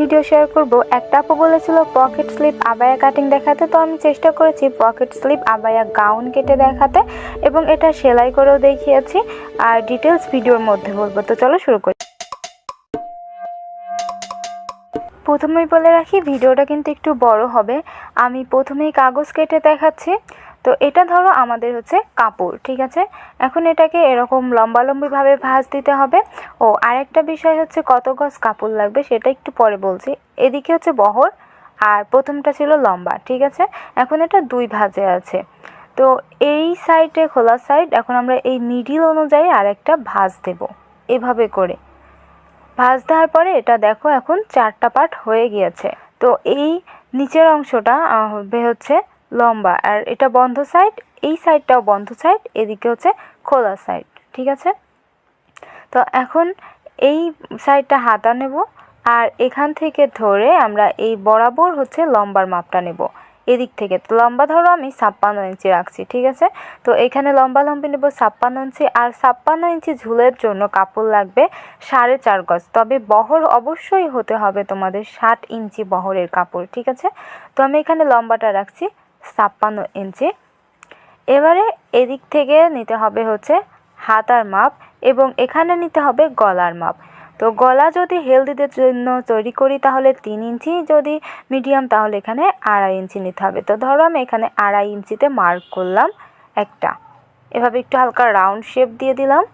Video share করব। একটা আপু বলেছিল পকেট স্লিপ আবায়া কাটিং দেখাতে। তো আমি চেষ্টা করেছি পকেট স্লিপ আবায়া গাউন কেটে দেখাতে এবং এটা সেলাই করেও দেখিয়েছি। আর ডিটেলস ভিডিওর মধ্যে বলব। তো চলো শুরু করি। প্রথমেই বলে রাখি, ভিডিওটা কিন্তু একটু বড় হবে। আমি প্রথমেই কাগজ কেটে দেখাচ্ছি। তো এটা ধরো আমাদের হচ্ছে কাপড়, ঠিক আছে? এখন এটাকে এরকম লম্বালম্বিভাবে ভাঁজ দিতে হবে। ও, আরেকটা বিষয় হচ্ছে কত গজ কাপড় লাগবে সেটা একটু পরে বলছি। এদিকে হচ্ছে বহর আর প্রথমটা ছিল লম্বা, ঠিক আছে? এখন এটা দুই ভাঁজে আছে। তো এই সাইডে খোলা সাইড, এখন আমরা এই মিডিল অনুযায়ী আরেকটা ভাঁজ দেব, এভাবে করে। ভাঁজ দেওয়ার পরে এটা দেখো এখন চারটা পার্ট হয়ে গিয়েছে। তো এই নিচের অংশটা হচ্ছে লম্বা। আর এটা বন্ধ সাইড এই সাইডটাও বন্ধ সাইড এদিকে হচ্ছে খোলা সাইড ঠিক আছে? তো এখন এই সাইডটা হাতা নেব, আর এখান থেকে ধরে আমরা এই বরাবর হচ্ছে লম্বার মাপটা নেব, এদিক থেকে। তো লম্বা ধরো আমি ছাপ্পান্ন ইঞ্চি রাখছি, ঠিক আছে? তো এখানে লম্বা লম্বি নেব ছাপ্পান্ন ইঞ্চি, আর ছাপ্পান্ন ইঞ্চি ঝুলের জন্য কাপড় লাগবে সাড়ে চার গজ। তবে বহর অবশ্যই হতে হবে তোমাদের ষাট ইঞ্চি বহরের কাপড়, ঠিক আছে? তো আমি এখানে লম্বাটা রাখছি ছাপ্পান্ন ইঞ্চি। এবারে এদিক থেকে নিতে হবে হচ্ছে হাতার মাপ এবং এখানে নিতে হবে গলার মাপ। তো গলা যদি হেলদিদের জন্য তৈরি করি তাহলে তিন ইঞ্চি, যদি মিডিয়াম তাহলে এখানে আড়াই ইঞ্চি নিতে হবে। তো ধরো আমি এখানে আড়াই ইঞ্চিতে মার্ক করলাম একটা। এভাবে একটু হালকা রাউন্ড শেপ দিয়ে দিলাম।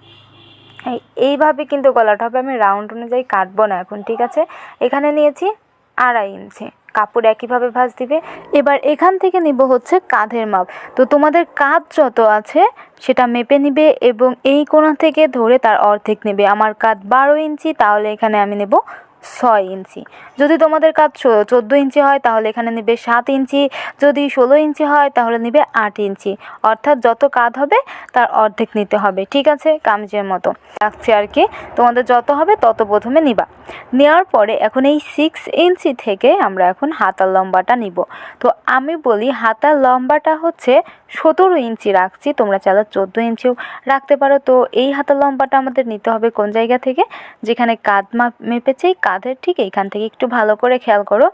এই- এইভাবে কিন্তু গলাটা হবে। আমি রাউন্ড অনুযায়ী কাটবো না এখন, ঠিক আছে? এখানে নিয়েছি আড়াই ইঞ্চি। কাপড় একইভাবে ভাঁজ দিবে। এবার এখান থেকে নিব হচ্ছে কাঁধের মাপ। তো তোমাদের কাঁধ যত আছে সেটা মেপে নিবে এবং এই কোণা থেকে ধরে তার অর্ধেক নেবে। আমার কাঁধ বারো ইঞ্চি, তাহলে এখানে আমি নেব ছয় ইঞ্চি। যদি তোমাদের কাজ চোদ্দ ইঞ্চি হয়, তাহলে এখানে নেবে সাত ইঞ্চি। যদি ষোলো ইঞ্চি হয়, তাহলে নেবে আট ইঞ্চি। অর্থাৎ যত কাজ হবে, তার অর্ধেক নিতে হবে। ঠিক আছে? কামিজের মতো। রাখছে আর কি। তোমাদের যত হবে, তত প্রথমে নিবা। নেওয়ার পরে এখন এই সিক্স ইঞ্চি থেকে আমরা এখন হাতার লম্বাটা নিব। তো আমি বলি হাতার লম্বাটা হচ্ছে সতেরো ইঞ্চি রাখছি, তোমরা চাইলে চোদ্দ ইঞ্চিও রাখতে পারো। তো এই হাতার লম্বাটা আমাদের নিতে হবে কোন জায়গা থেকে? যেখানে কাঁধ মাপ মেপেছে, কাঁধের ঠিক এইখান থেকে একটু ভালো করে খেয়াল করো।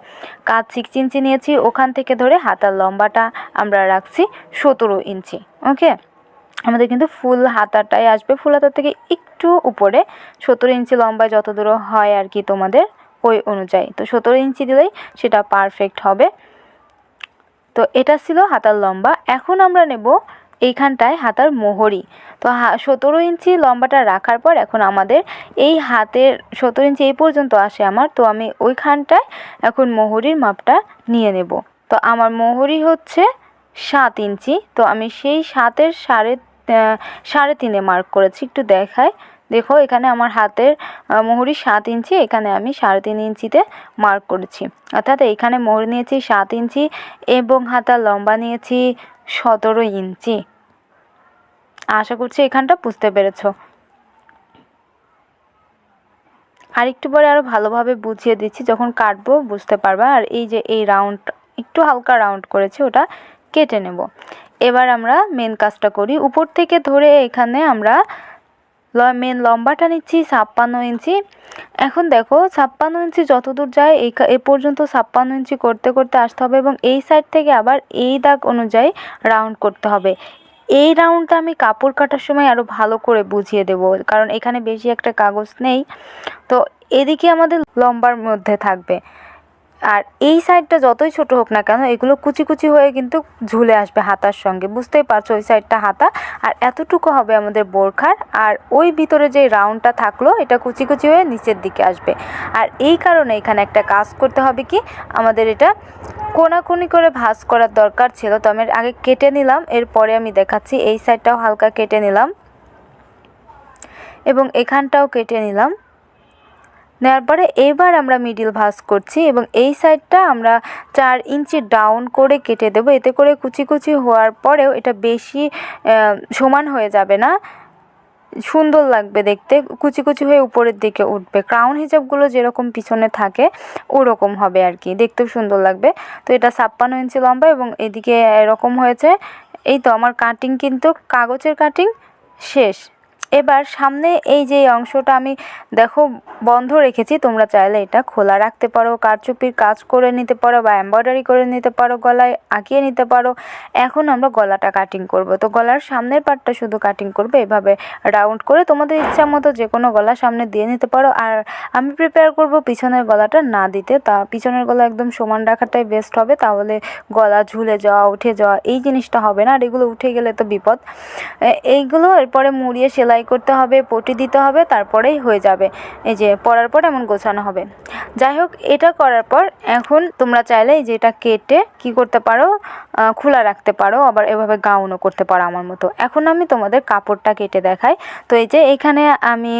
কাঁধ সিক্স ইঞ্চি নিয়েছি, ওখান থেকে ধরে হাতার লম্বাটা আমরা রাখছি সতেরো ইঞ্চি ওকে আমাদের কিন্তু ফুল হাতাটাই আসবে, ফুল হাতার থেকে একটু উপরে। সতেরো ইঞ্চি লম্বায় যত দূর হয় আর কি তোমাদের ওই অনুযায়ী। তো সতেরো ইঞ্চি দিলেই সেটা পারফেক্ট হবে। তো এটা ছিল হাতার লম্বা। এখন আমরা নেব এইখানটায় হাতার মোহরি। তো সতেরো ইঞ্চি লম্বাটা রাখার পর এখন আমাদের এই হাতের, সতেরো ইঞ্চি এই পর্যন্ত আসে আমার। তো আমি ওইখানটায় এখন মোহরির মাপটা নিয়ে নেব। তো আমার মোহরি হচ্ছে সাত ইঞ্চি। তো আমি সেই সাতের সাড়ে সাড়ে তিনে মার্ক করেছি, একটু দেখায় দেখো, এখানে আমার হাতের মোহরি সাত ইঞ্চি, এখানে আমি সাড়ে তিন ইঞ্চিতে মার্ক করেছি। অর্থাৎ এখানে মোহর নিয়েছি সাত ইঞ্চি এবং হাতা লম্বা নিয়েছি সতেরো ইঞ্চি। আশা করছি এখানটা বুঝতে পেরেছ। আর একটু পরে আরও ভালোভাবে বুঝিয়ে দিচ্ছি, যখন কাটবো বুঝতে পারবা। আর এই যে এই রাউন্ড একটু হালকা রাউন্ড করেছি, ওটা কেটে নেব। এবার আমরা মেন কাজটা করি। উপর থেকে ধরে এখানে আমরা মেন লম্বাটা নিচ্ছি ছাপ্পান্ন ইঞ্চি। এখন দেখো ছাপ্পান্ন ইঞ্চি যতদূর যায়, এই এ পর্যন্ত ছাপ্পান্ন ইঞ্চি করতে করতে আসতে হবে এবং এই সাইড থেকে আবার এই দাগ অনুযায়ী রাউন্ড করতে হবে। এই রাউন্ডটা আমি কাপড় কাটার সময় আরও ভালো করে বুঝিয়ে দেব, কারণ এখানে বেশি একটা কাগজ নেই। তো এদিকে আমাদের লম্বার মধ্যে থাকবে। আর এই সাইডটা যতই ছোট হোক না কেন, এগুলো কুচি কুচি হয়ে কিন্তু ঝুলে আসবে হাতার সঙ্গে। বুঝতেই পারছ ওই সাইডটা হাতা। আর এতটুকু হবে আমাদের বোরখার। আর ওই ভিতরে যে রাউন্ডটা থাকল, এটা কুচি কুচি হয়ে নিচের দিকে আসবে। আর এই কারণে এখানে একটা কাজ করতে হবে কি, আমাদের এটা কোনাকুনি করে ভাঁজ করার দরকার ছিল। তো আমি আগে কেটে নিলাম, এরপরে আমি দেখাচ্ছি। এই সাইডটাও হালকা কেটে নিলাম। এবং এখানটাও কেটে নিলাম। নেওয়ার পরে এবার আমরা মিডিল ভাঁজ করছি এবং এই সাইডটা আমরা চার ইঞ্চি ডাউন করে কেটে দেবো। এতে করে কুচি কুচি হওয়ার পরেও এটা বেশি সমান হয়ে যাবে না। সুন্দর লাগবে দেখতে কুচি কুচি হয়ে উপরের দিকে উঠবে। ক্রাউন হিজাবগুলো যেরকম পিছনে থাকে, ওরকম হবে আর কি। দেখতেও সুন্দর লাগবে। তো এটা ছাপ্পান্ন ইঞ্চি লম্বা এবং এদিকে এরকম হয়েছে। এই তো আমার কাটিং কিন্তু, কাগজের কাটিং শেষ। এবার সামনে এই যে অংশটা আমি, দেখো, বন্ধ রেখেছি, তোমরা চাইলে এটা খোলা রাখতে পারো, কারচুপির কাজ করে নিতে পারো বা এমব্রয়ডারি করে নিতে পারো, গলায় আঁকিয়ে নিতে পারো। এখন আমরা গলাটা কাটিং করব। তো গলার সামনের পার্টটা শুধু কাটিং করবে, এভাবে রাউন্ড করে তোমাদের ইচ্ছা মতো যে কোনো গলা সামনে দিয়ে নিতে পারো। আর আমি প্রিপেয়ার করব পিছনের গলাটা না দিতে, তা পিছনের গলা একদম সমান রাখাটাই বেস্ট হবে, তাহলে গলা ঝুলে যাওয়া, উঠে যাওয়া, এই জিনিসটা হবে না। আর এগুলো উঠে গেলে তো বিপদ। এইগুলো এরপরে মুড়িয়ে সেলাই করতে হবে, পটি দিতে হবে, তারপরেই হয়ে যাবে। এই যে পরার পর এমন গোছানো হবে। যাই হোক, এটা করার পর এখন তোমরা চাইলে যে এটা কেটে কি করতে পারো খোলা রাখতে পারো, আবার এভাবে গাউনও করতে পারো আমার মতো। এখন আমি তোমাদের কাপড়টা কেটে দেখাই। তো এই যে এখানে আমি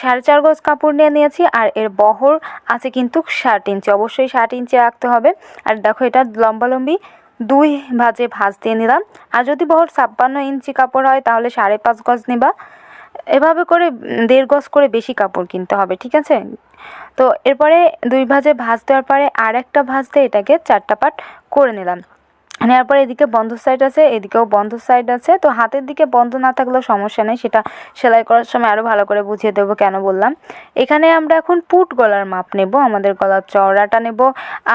সাড়ে চার গজ কাপড় নিয়ে নিয়েছি, আর এর বহর আছে কিন্তু ষাট ইঞ্চি। অবশ্যই ষাট ইঞ্চি রাখতে হবে। আর দেখো এটা লম্বালম্বি দুই ভাজে ভাজ দিয়ে নিলাম। আর যদি বহর ছাপ্পান্ন ইঞ্চি কাপড় হয়, তাহলে সাড়ে পাঁচ গজ নেবা। এভাবে করে দেড় গজ করে বেশি কাপড় কিনতে হবে, ঠিক আছে? তো এরপরে দুই ভাজে ভাজ দেওয়ার পরে আর একটা ভাজ দিয়ে এটাকে চারটা পাট করে নিলাম। নেওয়ার পরে এদিকে বন্ধ সাইড আছে, এদিকেও বন্ধ সাইড আছে। তো হাতের দিকে বন্ধ না থাকলেও সমস্যা নেই, সেটা সেলাই করার সময় আরও ভালো করে বুঝিয়ে দেবো কেন বললাম। এখানে আমরা এখন পুট গলার মাপ নেব, আমাদের গলার চওড়াটা নেব।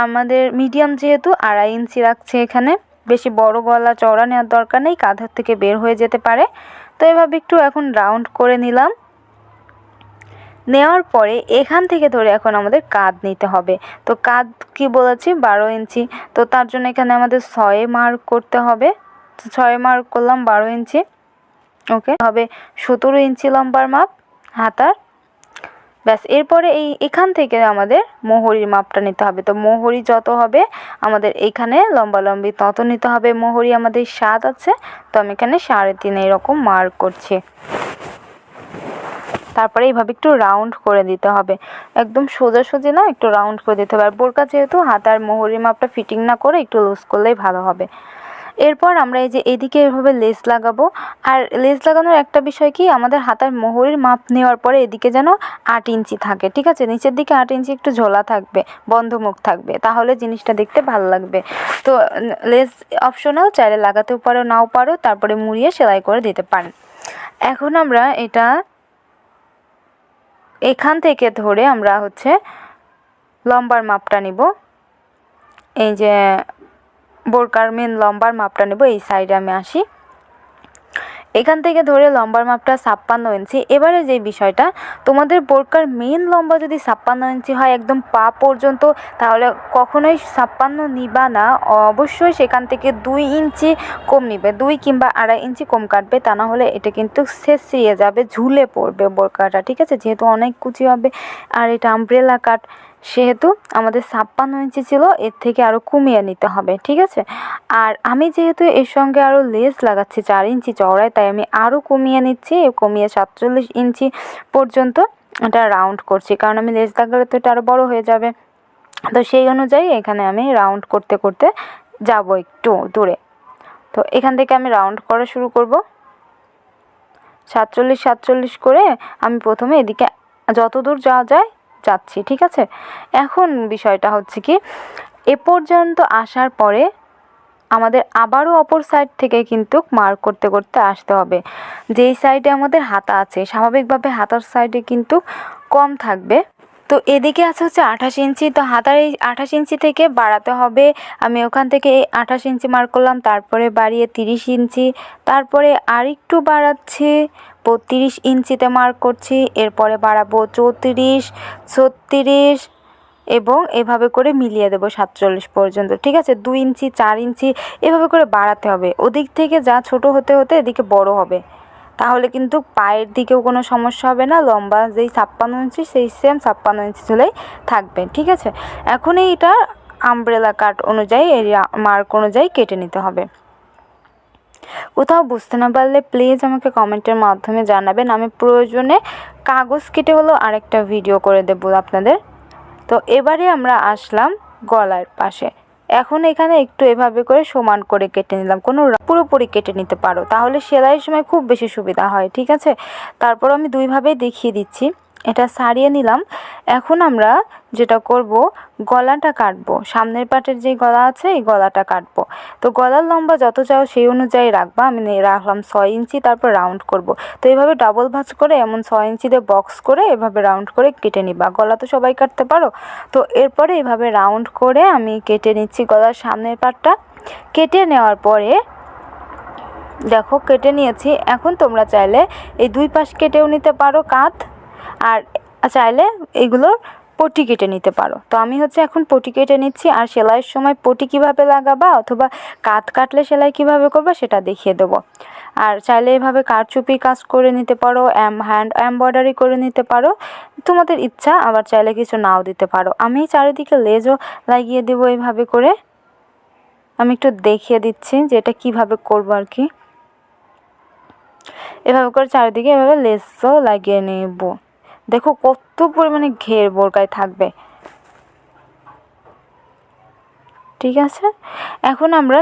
আমাদের মিডিয়াম যেহেতু, আড়াই ইঞ্চি রাখছে এখানে। বেশি বড় গলা চওড়া নেওয়ার দরকার নেই, কাঁধের থেকে বের হয়ে যেতে পারে। তো এভাবে একটু এখন রাউন্ড করে নিলাম। নেওয়ার পরে এখান থেকে ধরে এখন আমাদের কাঁধ নিতে হবে। তো কাঁধ কি বলেছি? বারো ইঞ্চি। তো তার জন্য এখানে আমাদের ছয়ে মার্ক করতে হবে। ছয়ে মার্ক করলাম বারো ইঞ্চি। ওকে? হবে সতেরো ইঞ্চি লম্বার মাপ হাতার। ব্যাস, এরপরে এই এখান থেকে আমাদের মোহরির মাপটা নিতে হবে। তো মোহরি যত হবে, আমাদের এইখানে লম্বালম্বি তত নিতে হবে। মোহরি আমাদের সাত আছে। তো আমি এখানে সাড়ে তিন এরকম মার্ক করছি। তারপরে এইভাবে একটু রাউন্ড করে দিতে হবে। একদম সোজা সোজাসুজি না, একটু রাউন্ড করে দিতে হবে। আর বোরকা যেহেতু, হাত আর মোহরির মাপটা ফিটিং না করে একটু লুজ করলেই ভালো হবে। এরপর আমরা এই যে এদিকে এভাবে লেস লাগাবো। আর লেস লাগানোর একটা বিষয় কি, আমাদের হাতার মোহরির মাপ নেওয়ার পরে এদিকে যেন আট ইঞ্চি থাকে, ঠিক আছে? নিচের দিকে আট ইঞ্চি একটু ঝোলা থাকবে বন্ধ মুখ থাকবে, তাহলে জিনিসটা দেখতে ভালো লাগবে। তো লেস অপশনাল চাইলে লাগাতেও পারো, নাও পারো, তারপরে মুড়িয়ে সেলাই করে দিতে পারেন। এখন আমরা এটা এখান থেকে ধরে আমরা হচ্ছে লম্বার মাপটা নিব। এই যে বোরকার মেন লম্বার মাপটা নেব, এই সাইডে আমি আসি। এখান থেকে ধরে লম্বার মাপটা ছাপ্পান্ন ইঞ্চি। এবারে যে বিষয়টা, তোমাদের বোরকার মেন লম্বা যদি ছাপ্পান্ন ইঞ্চি হয় একদম পা পর্যন্ত, তাহলে কখনোই ছাপ্পান্ন নিবা না। অবশ্যই সেখান থেকে দুই ইঞ্চি কম নিবে, দুই কিংবা আড়াই ইঞ্চি কম কাটবে, তা না হলে এটা কিন্তু ছেঁচড়িয়ে যাবে, ঝুলে পড়বে বোরকাটা, ঠিক আছে? যেহেতু অনেক কুচি হবে, আর এটা আমব্রেলা কাট সেহেতু আমাদের ছাপ্পান্ন ইঞ্চি ছিল, এর থেকে আরও কমিয়ে নিতে হবে, ঠিক আছে? আর আমি যেহেতু এর সঙ্গে আরও লেস লাগাচ্ছি চার ইঞ্চি চওড়ায়, তাই আমি আরও কমিয়ে নিচ্ছি, কমিয়ে সাতচল্লিশ ইঞ্চি পর্যন্ত এটা রাউন্ড করছি, কারণ আমি লেস লাগালে তো এটা আরও বড়ো হয়ে যাবে। তো সেই অনুযায়ী এখানে আমি রাউন্ড করতে করতে যাব একটু দূরে। তো এখান থেকে আমি রাউন্ড করা শুরু করব। সাতচল্লিশ সাতচল্লিশ করে আমি প্রথমে এদিকে যত দূর যাওয়া যায় যাচ্ছি ঠিক আছে? এখন বিষয়টা হচ্ছে কি, এ পর্যন্ত আসার পরে আমাদের আবারও অপর সাইড থেকে কিন্তু মার্ক করতে করতে আসতে হবে। যেই সাইডে আমাদের হাতা আছে, স্বাভাবিকভাবে হাতার সাইডে কিন্তু কম থাকবে। তো এদিকে আছে হচ্ছে আঠাশ ইঞ্চি, তো হাতার এই আঠাশ ইঞ্চি থেকে বাড়াতে হবে। আমি ওখান থেকে এই আঠাশ ইঞ্চি মার্ক করলাম, তারপরে বাড়িয়ে তিরিশ ইঞ্চি, তারপরে আরেকটু বাড়াচ্ছি। বত্রিশ ইঞ্চিতে মার্ক করছি, এরপরে বাড়াবো চৌত্রিশ, ছত্রিশ এবং এভাবে করে মিলিয়ে দেবো সাতচল্লিশ পর্যন্ত, ঠিক আছে? দুই ইঞ্চি, চার ইঞ্চি, এভাবে করে বাড়াতে হবে। ওদিক থেকে যা ছোট হতে হতে এদিকে বড় হবে। তাহলে কিন্তু পায়ের দিকেও কোনো সমস্যা হবে না, লম্বা যেই ছাপ্পান্ন ইঞ্চি, সেই সেম ছাপ্পান্ন ইঞ্চি ঝুলেই থাকবে, ঠিক আছে? এখন এইটা আমব্রেলা কাট অনুযায়ী এরিয়া মার্ক অনুযায়ী কেটে নিতে হবে। কোথাও বুঝতে না পারলে প্লিজ আমাকে কমেন্টের মাধ্যমে জানাবেন। আমি প্রয়োজনে কাগজ কেটে হলেও আরেকটা ভিডিও করে দেবো আপনাদের। তো এবারে আমরা আসলাম গলার পাশে। এখন এখানে একটু এভাবে করে সমান করে কেটে নিলাম। কোনো পুরোপুরি কেটে নিতে পারো। তাহলে সেলাইয়ের সময় খুব বেশি সুবিধা হয়, ঠিক আছে? তারপর আমি দুইভাবেই দেখিয়ে দিচ্ছি। এটা সারিয়ে নিলাম। এখন আমরা যেটা করব, গলাটা কাটবো। সামনের পাটের যে গলা আছে, এই গলাটা কাটবো। তো গলার লম্বা যত চাও সেই অনুযায়ী রাখবা। আমি রাখলাম ছয় ইঞ্চি, তারপর রাউন্ড করব। তো এইভাবে ডাবল ভাঁজ করে, এমন ছয় ইঞ্চিতে বক্স করে, এভাবে রাউন্ড করে কেটে নিবা। গলা তো সবাই কাটতে পারো। তো এরপরে এইভাবে রাউন্ড করে আমি কেটে নিচ্ছি গলার সামনের পাটটা। কেটে নেওয়ার পরে, দেখো কেটে নিয়েছি। এখন তোমরা চাইলে এই দুই পাশ কেটেও নিতে পারো কাঁধ। আর চাইলে এগুলোর পটি কেটে নিতে পারো। তো আমি হচ্ছে এখন পটি কেটে নিচ্ছি, আর সেলাইয়ের সময় পটি কীভাবে লাগাবা অথবা কাঁধ কাটলে সেলাই কীভাবে করবা সেটা দেখিয়ে দেবো। আর চাইলে এভাবে কারচুপি কাজ করে নিতে পারো, এম, হ্যান্ড এমব্রয়ডারি করে নিতে পারো, তোমাদের ইচ্ছা, আবার চাইলে কিছু নাও দিতে পারো। আমি চারিদিকে লেজও লাগিয়ে দেবো এইভাবে করে। আমি একটু দেখিয়ে দিচ্ছি যে এটা কীভাবে করব আর কি। এভাবে করে চারিদিকে এভাবে লেসও লাগিয়ে নেব। দেখো কত পরিমাণে ঘের বোরকায় থাকবে। ঠিক আছে? এখন আমরা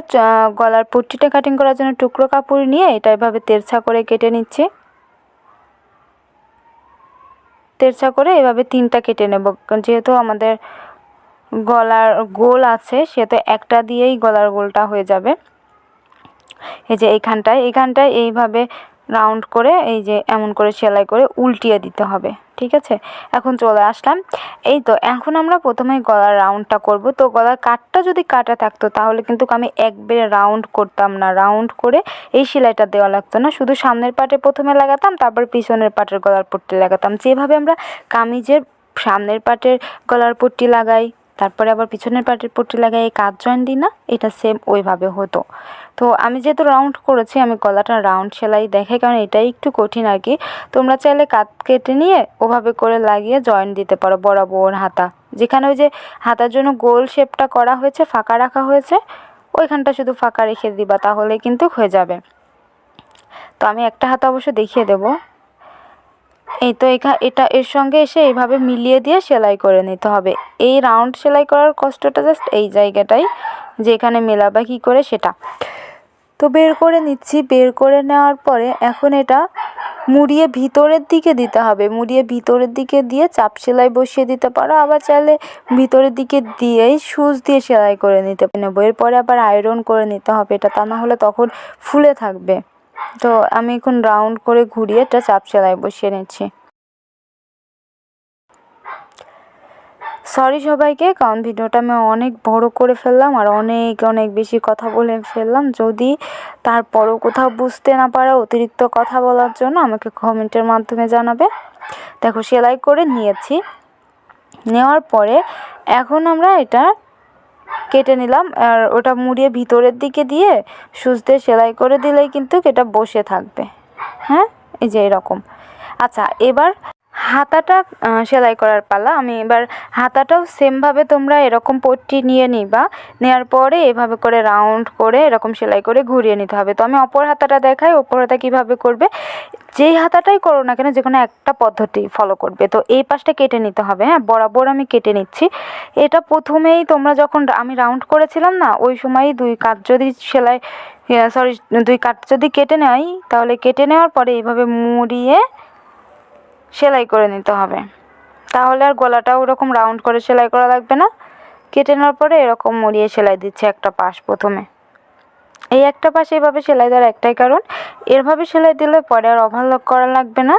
গলার পট্টিটা কাটিং করার জন্য টুকরো কাপড় নিয়ে এটা এভাবে তেরছা করে কেটে নিচ্ছি। তেরছা করে এভাবে তিনটা কেটে নেব। যেহেতু আমাদের গলার গোল আছে, সেহেতু একটা দিয়েই গলার গোলটা হয়ে যাবে। এই যে এইখানটায় এইখানটায় এইভাবে রাউন্ড করে এই যে এমন করে সেলাই করে উল্টিয়ে দিতে হবে, ঠিক আছে? এখন চলে আসলাম। এই তো, এখন আমরা প্রথমে গলার রাউন্ডটা করব। তো গলার কাটটা যদি কাটা থাকতো, তাহলে কিন্তু আমি একবারে রাউন্ড করতাম না। রাউন্ড করে এই সেলাইটা দেওয়া লাগতো না। শুধু সামনের পাটে প্রথমে লাগাতাম, তারপর পিছনের পাটের গলার পট্টি লাগাতাম। যেভাবে আমরা কামিজের সামনের পাটের গলার পট্টি লাগাই তারপরে আবার পিছনের পাটের পট্টি লাগাই, এই কাজ জয়েন দিই না, এটা সেম ওইভাবে হতো। তো আমি যেহেতু রাউন্ড করেছি, আমি গলাটা রাউন্ড সেলাই দেখাই, কারণ এটাই একটু কঠিন আর কি। তোমরা চাইলে কাত কেটে নিয়ে ওভাবে করে লাগিয়ে জয়েন দিতে পারো, বরাবর হাতা। যেখানে ওই যে হাতার জন্য গোল শেপটা করা হয়েছে, ফাঁকা রাখা হয়েছে, ওইখানটা শুধু ফাঁকা রেখে দিবা, তাহলে কিন্তু হয়ে যাবে। তো আমি একটা হাতা অবশ্য দেখিয়ে দেবো। এই তো এখা, এটা এর সঙ্গে এসে এইভাবে মিলিয়ে দিয়ে সেলাই করে নিতে হবে। এই রাউন্ড সেলাই করার কষ্টটা জাস্ট এই জায়গাটাই, যে এখানে মেলাবা কী করে সেটা। তো বের করে নিচ্ছি। বের করে নেওয়ার পরে এখন এটা মুড়িয়ে ভিতরের দিকে দিতে হবে। মুড়িয়ে ভিতরের দিকে দিয়ে চাপ সেলাই বসিয়ে দিতে পারো। আবার চাইলে ভিতরের দিকে দিয়েই সুচ দিয়ে সেলাই করে নিতে নেব। এরপরে আবার আয়রন করে নিতে হবে। এটা তা না হলে তখন ফুলে থাকবে। তো আমি এখন রাউন্ড করে ঘুরিয়ে এটা চাপ সেলাই বসিয়ে নিচ্ছি। সরি সবাইকে, কারণ ভিডিওটা আমি অনেক বড় করে ফেললাম আর অনেক অনেক বেশি কথা বলে ফেললাম। যদি তারপরও কোথাও বুঝতে না পারো অতিরিক্ত কথা বলার জন্য আমাকে কমেন্টের মাধ্যমে জানাবে। দেখো, সেলাই করে নিয়েছি। নেওয়ার পরে এখন আমরা এটা কেটে নিলাম আর ওটা মুড়িয়ে ভিতরের দিকে দিয়ে সুচ সেলাই করে দিলেই কিন্তু এটা বসে থাকবে। হ্যাঁ? এই যে এরকম। আচ্ছা এবার হাতাটা সেলাই করার পালা। আমি এবার হাতাটাও সেমভাবে তোমরা এরকম পট্টি নিয়ে নিবা। নেওয়ার পরে এভাবে করে রাউন্ড করে এরকম সেলাই করে ঘুরিয়ে নিতে হবে। তো আমি অপর হাতাটা দেখাই, অপর হাতা কীভাবে করবে? যেই হাতাটাই করো না কেন, যে কোনো একটা পদ্ধতি ফলো করবে। তো এই পাশটা কেটে নিতে হবে হ্যাঁ? বরাবর আমি কেটে নিচ্ছি। এটা প্রথমেই তোমরা যখন আমি রাউন্ড করেছিলাম না, ওই সময়ই দুই কাজ যদি সেলাই সরি দুই কাট যদি কেটে নেয়, তাহলে কেটে নেওয়ার পরে এইভাবে মুড়িয়ে সেলাই করে নিতে হবে। তাহলে আর গলাটাও ওরকম রাউন্ড করে সেলাই করা লাগবে না। কেটে নেওয়ার পরে এরকম মরিয়ে সেলাই দিচ্ছে একটা পাশ প্রথমে। এই একটা পাশ এইভাবে সেলাই দেওয়ার একটাই কারণ। এরভাবে সেলাই দিলে পরে আর ওভারলক করা লাগবে না।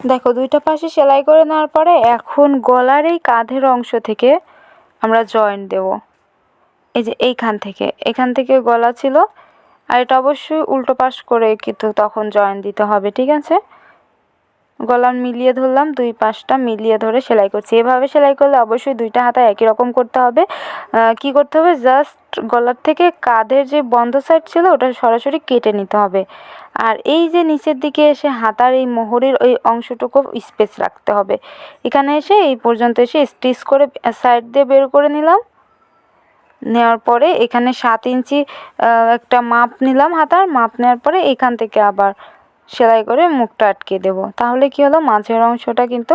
দেখো, দুইটা পাশে সেলাই করে নেওয়ার পরে এখন গলার এই কাঁধের অংশ থেকে আমরা জয়েন্ট দেব। এই যে এইখান থেকে, এখান থেকে গলা ছিল। আর এটা অবশ্যই উল্টো পাশ করে কিন্তু তখন জয়েন দিতে হবে, ঠিক আছে? গলা মিলিয়ে ধরলাম, দুই পাশটা মিলিয়ে ধরে সেলাই করছি। এভাবে সেলাই করলে অবশ্যই দুইটা হাতা একই রকম করতে হবে। কি করতে হবে? জাস্ট গলার থেকে কাঁধের যে বন্ধ সাইড ছিল, ওটা সরাসরি কেটে নিতে হবে। আর এই যে নিচের দিকে এসে হাতার এই মোহরের ওই অংশটুকু স্পেস রাখতে হবে। এখানে এসে এই পর্যন্ত এসে স্টিচ করে সাইড দিয়ে বের করে নিলাম। নেওয়ার পরে এখানে সাত ইঞ্চি একটা মাপ নিলাম হাতার। মাপ নেওয়ার পরে এখান থেকে আবার সেলাই করে মুখটা আটকে দেব। তাহলে কি হলো? মাঝের অংশটা কিন্তু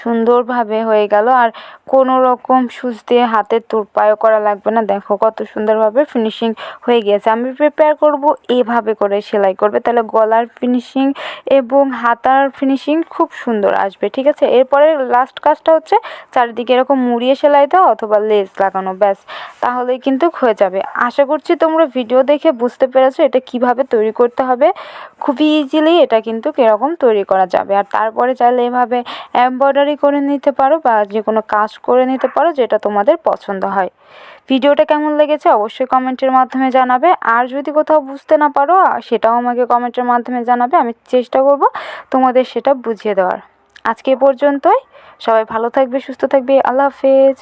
সুন্দরভাবে হয়ে গেল। আর কোনো রকম সুচ দিয়ে হাতে তোরপায়ও করা লাগবে না। দেখো কত সুন্দরভাবে ফিনিশিং হয়ে গিয়েছে। আমি প্রিপেয়ার করব এভাবে করে সেলাই করবে। তাহলে গলার ফিনিশিং এবং হাতার ফিনিশিং খুব সুন্দর আসবে, ঠিক আছে? এরপরে লাস্ট কাজটা হচ্ছে চারিদিকে এরকম মুড়িয়ে সেলাই দাও অথবা লেস লাগানো, ব্যাস। তাহলেই কিন্তু হয়ে যাবে। আশা করছি তোমরা ভিডিও দেখে বুঝতে পেরেছ এটা কীভাবে তৈরি করতে হবে। খুবই ইজিলি এটা কিন্তু কীরকম তৈরি করা যাবে। আর তারপরে চাইলে এভাবে এমব্রয়ডারি করে নিতে পারো বা যে কোনো কাজ করে নিতে পারো যেটা তোমাদের পছন্দ হয়। ভিডিওটা কেমন লেগেছে অবশ্যই কমেন্টের মাধ্যমে জানাবে। আর যদি কোথাও বুঝতে না পারো সেটাও আমাকে কমেন্টের মাধ্যমে জানাবে। আমি চেষ্টা করব তোমাদের সেটা বুঝিয়ে দেওয়ার। আজকে পর্যন্তই। সবাই ভালো থাকবে, সুস্থ থাকবে। আল্লাহ হাফেজ।